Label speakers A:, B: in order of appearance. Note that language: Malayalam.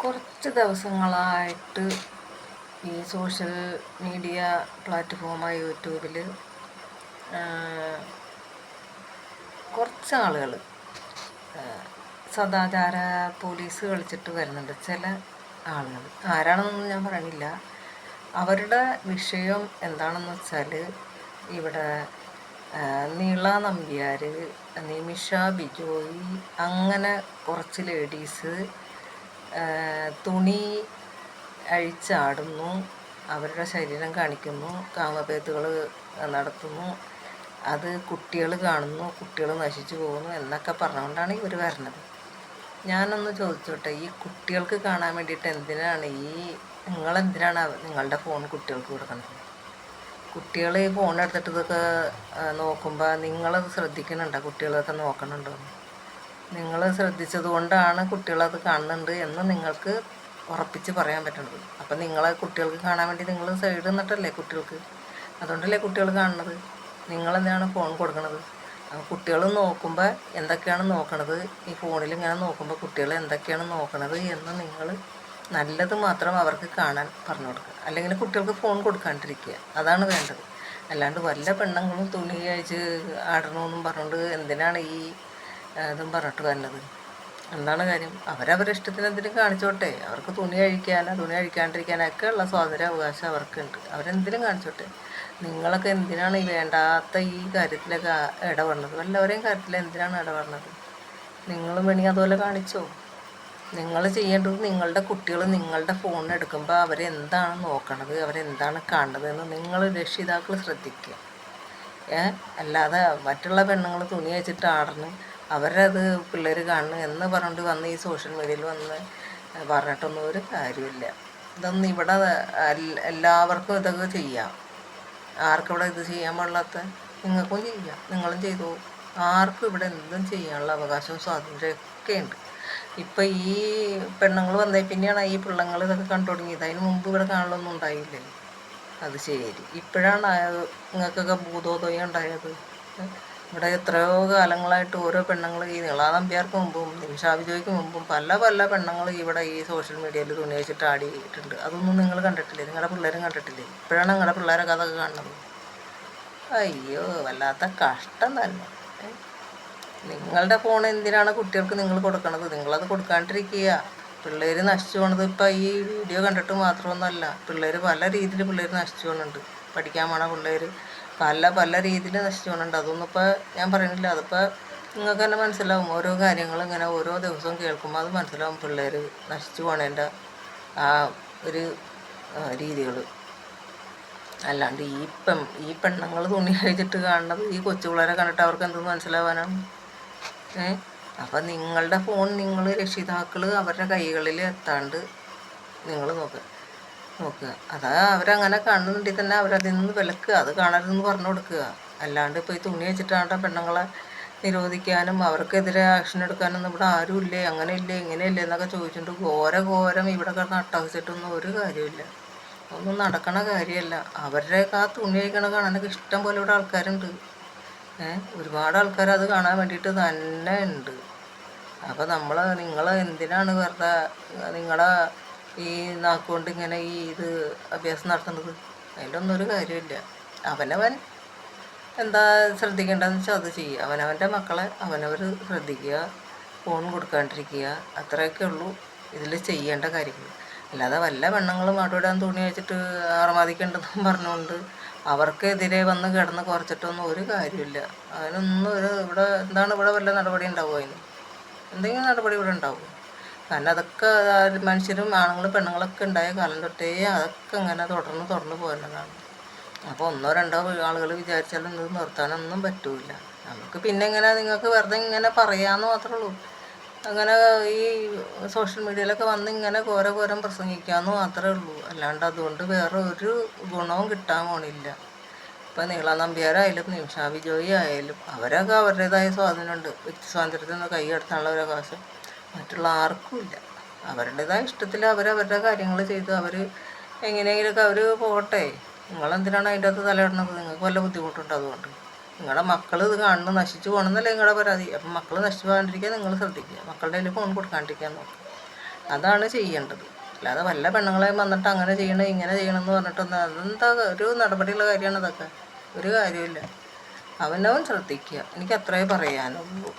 A: കുറച്ച് ദിവസങ്ങളായിട്ട് ഈ സോഷ്യൽ മീഡിയ പ്ലാറ്റ്ഫോമായ യൂട്യൂബിൽ കുറച്ച് ആളുകൾ സദാചാര പോലീസ് കളിച്ചിട്ട് വരുന്നുണ്ട്. ചില ആളുകൾ ആരാണെന്നൊന്നും ഞാൻ പറയണില്ല അവരുടെ വിഷയം എന്താണെന്ന് വെച്ചാൽ ഇവിടെ നീള നമ്പ്യാർ നിമിഷ ബിജോയി അങ്ങനെ കുറച്ച് ലേഡീസ് തുണി അഴിച്ചാടുന്നു. അവരുടെ ശരീരം കാണിക്കുന്നു. കാമപേത്തുകൾ നടത്തുന്നു. അത് കുട്ടികൾ കാണുന്നു. കുട്ടികൾ നശിച്ചു പോകുന്നു എന്നൊക്കെ പറഞ്ഞുകൊണ്ടാണ് ഇവർ വരണത്. ഞാനൊന്ന് ചോദിച്ചോട്ടെ ഈ കുട്ടികൾക്ക് കാണാൻ വേണ്ടിയിട്ട് എന്തിനാണ് ഈ നിങ്ങളെന്തിനാണ് നിങ്ങളുടെ ഫോൺ കുട്ടികൾക്ക് കൊടുക്കുന്നത്? കുട്ടികൾ ഈ ഫോൺ എടുത്തിട്ട് ഇതൊക്കെ നോക്കുമ്പോൾ നിങ്ങളത് ശ്രദ്ധിക്കുന്നുണ്ടോ? കുട്ടികളൊക്കെ നോക്കണുണ്ടോ? നിങ്ങൾ ശ്രദ്ധിച്ചത് കൊണ്ടാണ് കുട്ടികളത് കാണുന്നുണ്ട് എന്ന് നിങ്ങൾക്ക് ഉറപ്പിച്ച് പറയാൻ പറ്റുന്നത്. അപ്പം നിങ്ങളെ കുട്ടികൾക്ക് കാണാൻ വേണ്ടി നിങ്ങൾ സൈഡ് നിന്നിട്ടല്ലേ കുട്ടികൾക്ക്? അതുകൊണ്ടല്ലേ കുട്ടികൾ കാണുന്നത്? നിങ്ങളെന്താണ് ഫോൺ കൊടുക്കുന്നത് കുട്ടികൾ നോക്കുമ്പോൾ എന്തൊക്കെയാണ് നോക്കണത്? ഈ ഫോണിൽ ഇങ്ങനെ നോക്കുമ്പോൾ കുട്ടികൾ എന്തൊക്കെയാണ് നോക്കണത് എന്ന് നിങ്ങൾ നല്ലത് മാത്രം അവർക്ക് കാണാൻ പറഞ്ഞു കൊടുക്കുക. അല്ലെങ്കിൽ കുട്ടികൾക്ക് ഫോൺ കൊടുക്കാണ്ടിരിക്കുക. അതാണ് വേണ്ടത്. അല്ലാണ്ട് വല്ല പെണ്ണുങ്ങളും തുണി അയച്ച് ആടണമെന്നും പറഞ്ഞുകൊണ്ട് എന്തിനാണ് ഈ ഇതും പറഞ്ഞിട്ട് നല്ലത് എന്താണ് കാര്യം? അവരവരുടെ ഇഷ്ടത്തിന് എന്തെങ്കിലും കാണിച്ചോട്ടെ. അവർക്ക് തുണി അഴിക്കാനോ തുണി അഴിക്കാണ്ടിരിക്കാനൊക്കെ ഉള്ള സ്വാതന്ത്ര്യ അവകാശം അവർക്കുണ്ട്. അവരെന്തിനും കാണിച്ചോട്ടെ. നിങ്ങളൊക്കെ എന്തിനാണ് ഈ വേണ്ടാത്ത ഈ കാര്യത്തിലൊക്കെ ഇടപെടുന്നത്? വല്ലവരെയും കാര്യത്തിൽ എന്തിനാണ് ഇടപെടുന്നത്? നിങ്ങളും വേണി അതുപോലെ കാണിച്ചോ? നിങ്ങൾ ചെയ്യേണ്ടത് നിങ്ങളുടെ കുട്ടികൾ നിങ്ങളുടെ ഫോൺ എടുക്കുമ്പോൾ അവരെന്താണ് നോക്കണത്? അവരെന്താണ് കാണുന്നത് എന്ന് നിങ്ങൾ രക്ഷിതാക്കൾ ശ്രദ്ധിക്കുക. അല്ലാതെ മറ്റുള്ള പെണ്ണുങ്ങൾ തുണി വെച്ചിട്ട് ആടുന്നു അവരത് പിള്ളേർ കാണണം എന്ന് പറഞ്ഞിട്ട് വന്ന് ഈ സോഷ്യൽ മീഡിയയിൽ വന്ന് പറഞ്ഞിട്ടൊന്നും ഒരു കാര്യമില്ല. ഇതൊന്നും ഇവിടെ എല്ലാവർക്കും ഇതൊക്കെ ചെയ്യാം. ആർക്കും ഇവിടെ ഇത് ചെയ്യാൻ പാടില്ലാത്ത നിങ്ങൾക്കും ചെയ്യാം. നിങ്ങളും ചെയ്തു. ആർക്കും ഇവിടെ എന്തും ചെയ്യാനുള്ള അവകാശവും സ്വാതന്ത്ര്യമൊക്കെ ഉണ്ട്. ഇപ്പം ഈ പെണ്ണുങ്ങൾ വന്നേ പിന്നെയാണ് ഈ പിള്ളങ്ങൾ ഇതൊക്കെ കണ്ടു തുടങ്ങിയത്. അതിന് മുമ്പ് ഇവിടെ കാണലൊന്നും ഉണ്ടായില്ലേ അത് ശരി. ഇപ്പോഴാണ് നിങ്ങൾക്കൊക്കെ ഭൂതോദയം ഉണ്ടായത്? ഇവിടെ എത്രയോ കാലങ്ങളായിട്ട് ഓരോ പെണ്ണുങ്ങൾ ഈ നീളാനമ്പ്യാർക്ക് മുമ്പും നിമിഷാഭിജോയ്ക്ക് മുമ്പും പല പല പെണ്ണുങ്ങൾ ഇവിടെ ഈ സോഷ്യൽ മീഡിയയിൽ തുണി വെച്ചിട്ട് ആടിയിട്ടുണ്ട്. അതൊന്നും നിങ്ങൾ കണ്ടിട്ടില്ലേ? നിങ്ങളുടെ പിള്ളേരും കണ്ടിട്ടില്ലേ? ഇപ്പോഴാണ് നിങ്ങളുടെ പിള്ളേരെ അതൊക്കെ കാണുന്നത്. അയ്യോ വല്ലാത്ത കഷ്ടം തന്നെ. നിങ്ങളുടെ ഫോൺ എന്തിനാണ് കുട്ടികൾക്ക് നിങ്ങൾ കൊടുക്കണത്? നിങ്ങളത് കൊടുക്കാണ്ടിരിക്കുക പിള്ളേർ നശിച്ചു പോണത് ഇപ്പം ഈ വീഡിയോ കണ്ടിട്ട് മാത്രമൊന്നുമല്ല പിള്ളേർ പല രീതിയിൽ പിള്ളേർ നശിച്ചു പോകുന്നുണ്ട് പഠിക്കാൻ പോണ പിള്ളേർ പല പല രീതിയിൽ നശിച്ചുകൊണ്ടുണ്ട് അതൊന്നും ഇപ്പോൾ ഞാൻ പറയണില്ല അതിപ്പോൾ നിങ്ങൾക്ക് തന്നെ മനസ്സിലാവും. ഓരോ കാര്യങ്ങൾ ഇങ്ങനെ ഓരോ ദിവസവും കേൾക്കുമ്പോൾ അത് മനസ്സിലാവും പിള്ളേർ നശിച്ചു പോണേന്റെ ആ ഒരു രീതികൾ അല്ലാണ്ട് ഈ പെൺ ഈ പെണ്ണുങ്ങൾ തുണി കഴിച്ചിട്ട് കാണുന്നത് ഈ കൊച്ചു പിള്ളേരെ കണ്ടിട്ട് അവർക്ക് എന്തെന്ന് മനസ്സിലാവാനാണ് ഏ? അപ്പം നിങ്ങളുടെ ഫോൺ നിങ്ങൾ രക്ഷിതാക്കൾ അവരുടെ കൈകളിൽ എത്താണ്ട് നിങ്ങൾ നോക്കുക നോക്കുക. അത് അവരങ്ങനെ കാണുന്നുണ്ടെങ്കിൽ തന്നെ അവരതിൽ നിന്ന് വിലക്കുക. അത് കാണരുതെന്ന് പറഞ്ഞു കൊടുക്കുക. അല്ലാണ്ട് ഇപ്പോൾ ഈ തുണി വെച്ചിട്ടാണ് പെണ്ണുങ്ങളെ നിരോധിക്കാനും അവർക്കെതിരെ ആക്ഷൻ എടുക്കാനൊന്നും ഇവിടെ ആരും ഇല്ലേ അങ്ങനെ ഇല്ലേ ഇങ്ങനെ ഇല്ലേ എന്നൊക്കെ ചോദിച്ചുകൊണ്ട് ഘോര ഘോരം ഇവിടെ കിടന്ന് അട്ടഹസിച്ചിട്ടൊന്നും ഒരു കാര്യമില്ല ഒന്നും നടക്കണ കാര്യമല്ല. അവരുടെയൊക്കെ ആ തുണി കഴിക്കണ കാണാനൊക്കെ ഇഷ്ടം പോലെ ഇവിടെ ആൾക്കാരുണ്ട്. ഏഹ് ഒരുപാട് ആൾക്കാർ അത് കാണാൻ വേണ്ടിയിട്ട് തന്നെ ഉണ്ട്. അപ്പോൾ നമ്മൾ നിങ്ങൾ എന്തിനാണ് വെറുതെ നിങ്ങളെ ഈ നാക്കുകൊണ്ട് ഇങ്ങനെ ഈ ഇത് അഭ്യാസം നടത്തുന്നത്. അതിലൊന്നും ഒരു കാര്യമില്ല അവനവൻ എന്താ ശ്രദ്ധിക്കേണ്ടതെന്ന് വെച്ചാൽ അത് ചെയ്യുക അവനവന്റെ മക്കളെ അവനവർ ശ്രദ്ധിക്കുക ഫോൺ കൊടുക്കാണ്ടിരിക്കുക അത്രയൊക്കെ ഉള്ളൂ ഇതിൽ ചെയ്യേണ്ട കാര്യങ്ങൾ. അല്ലാതെ വല്ല പെണ്ണുങ്ങളും മാട്ടുവിടാൻ തുണി വെച്ചിട്ട് അറമാദിക്കണ്ടെന്നും പറഞ്ഞുകൊണ്ട് അവർക്കെതിരെ വന്ന് കിടന്ന് കുറച്ചിട്ടൊന്നും ഒരു കാര്യമില്ല അതിനൊന്നും ഒരു ഇവിടെ എന്താണ് ഇവിടെ വല്ല നടപടി ഉണ്ടാവുമോ അതിന്? എന്തെങ്കിലും നടപടി ഇവിടെ ഉണ്ടാവും കാരണം അതൊക്കെ മനുഷ്യരും ആണുങ്ങളും പെണ്ണുങ്ങളൊക്കെ ഉണ്ടായ കാലം തൊട്ടേ അതൊക്കെ ഇങ്ങനെ തുടർന്ന് തുടർന്ന് പോകുന്നതാണ് അപ്പോൾ ഒന്നോ രണ്ടോ ആളുകൾ വിചാരിച്ചാലും ഇത് നിർത്താനൊന്നും പറ്റൂല നമുക്ക് പിന്നെ ഇങ്ങനെ നിങ്ങൾക്ക് വെറുതെ ഇങ്ങനെ പറയാമെന്ന് മാത്രമേ ഉള്ളൂ. അങ്ങനെ ഈ സോഷ്യൽ മീഡിയയിലൊക്കെ വന്ന് ഇങ്ങനെ ഘോര ഘോരം പ്രസംഗിക്കാമെന്ന് മാത്രമേ ഉള്ളൂ. അല്ലാണ്ട് അതുകൊണ്ട് വേറെ ഒരു ഗുണവും കിട്ടാൻ പോണില്ല. ഇപ്പം നീള നമ്പ്യാരായാലും നിമിഷാ വിജോയി ആയാലും അവരൊക്കെ അവരുടേതായ സ്വാതന്ത്ര്യമുണ്ട് വ്യക്തി സ്വാതന്ത്ര്യത്തിൽ നിന്ന് കൈയെടുത്താനുള്ള ഒരു അവകാശം. മറ്റുള്ള ആർക്കും ഇല്ല. അവരുടേതായ ഇഷ്ടത്തിൽ അവരവരുടെ കാര്യങ്ങൾ ചെയ്ത് അവർ എങ്ങനെയെങ്കിലുമൊക്കെ അവർ പോകട്ടെ. നിങ്ങളെന്തിനാണ് അതിന്റെ അകത്ത് തലയിടണത് നിങ്ങൾക്ക് വല്ല ബുദ്ധിമുട്ടുണ്ട് അതുകൊണ്ട്? നിങ്ങളുടെ മക്കൾ ഇത് കാണുന്നു നശിച്ചു പോകണമെന്നല്ലേ നിങ്ങളുടെ പരാതി. അപ്പം മക്കൾ നശിച്ചു പോകാണ്ടിരിക്കാൻ നിങ്ങൾ ശ്രദ്ധിക്കുക. മക്കളുടെ കയ്യിൽ ഫോൺ കൊടുക്കാണ്ടിരിക്കാൻ നോക്കുക അതാണ് ചെയ്യേണ്ടത്. അല്ലാതെ വല്ല പെണ്ണുങ്ങളെയും വന്നിട്ട് അങ്ങനെ ചെയ്യണം ഇങ്ങനെ ചെയ്യണം എന്ന് പറഞ്ഞിട്ടൊന്നും അതെന്താ ഒരു നടപടിയുള്ള കാര്യമാണ് അതൊക്കെ ഒരു കാര്യമില്ല അവനവൻ ശ്രദ്ധിക്കുക. എനിക്ക് അത്രേ പറയാനുള്ളൂ.